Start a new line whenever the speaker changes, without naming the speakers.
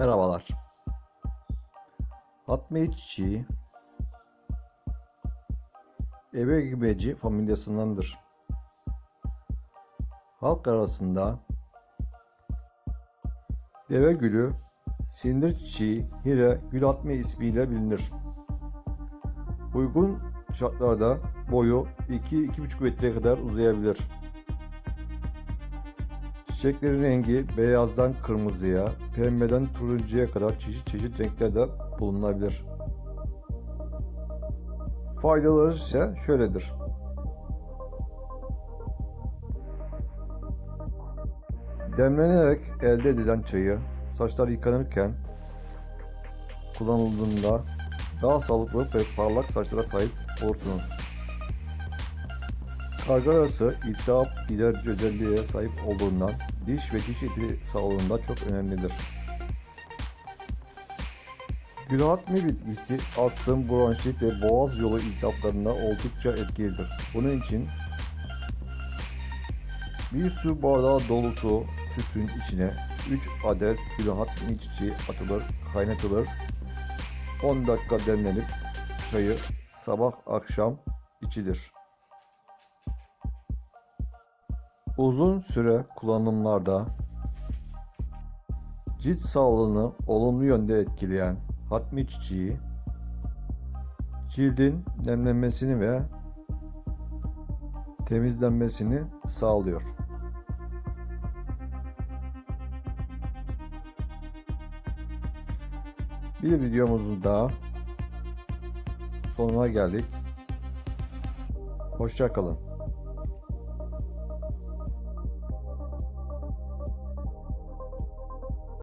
Merhabalar. Hatmi çiçeği Ebegibeci familyasındandır. Halk arasında deve gülü, sindir çiçeği, hire, gül atma ismiyle bilinir. Uygun şartlarda boyu 2-2,5 metreye kadar uzayabilir. Çiçeklerin rengi beyazdan kırmızıya, pembeden turuncuya kadar çeşit çeşit renklerde bulunabilir. Faydaları ise şöyledir. Demlenerek elde edilen çayı saçlar yıkanırken kullanıldığında daha sağlıklı ve parlak saçlara sahip olursunuz. Karga arası iltihap giderici özelliğe sahip olduğundan diş ve diş eti sağlığında çok önemlidir. Gülhatmi bitkisi astım, bronşit ve boğaz yolu iltihaplarında oldukça etkilidir. Bunun için bir su bardağı dolusu sütün içine 3 adet gülhatmi çiçeği atılır, kaynatılır. 10 dakika demlenip çayı sabah akşam içilir. Uzun süre kullanımlarda cilt sağlığını olumlu yönde etkileyen hatmi çiçeği cildin nemlenmesini ve temizlenmesini sağlıyor. Bir videomuzun daha sonuna geldik. Hoşça kalın.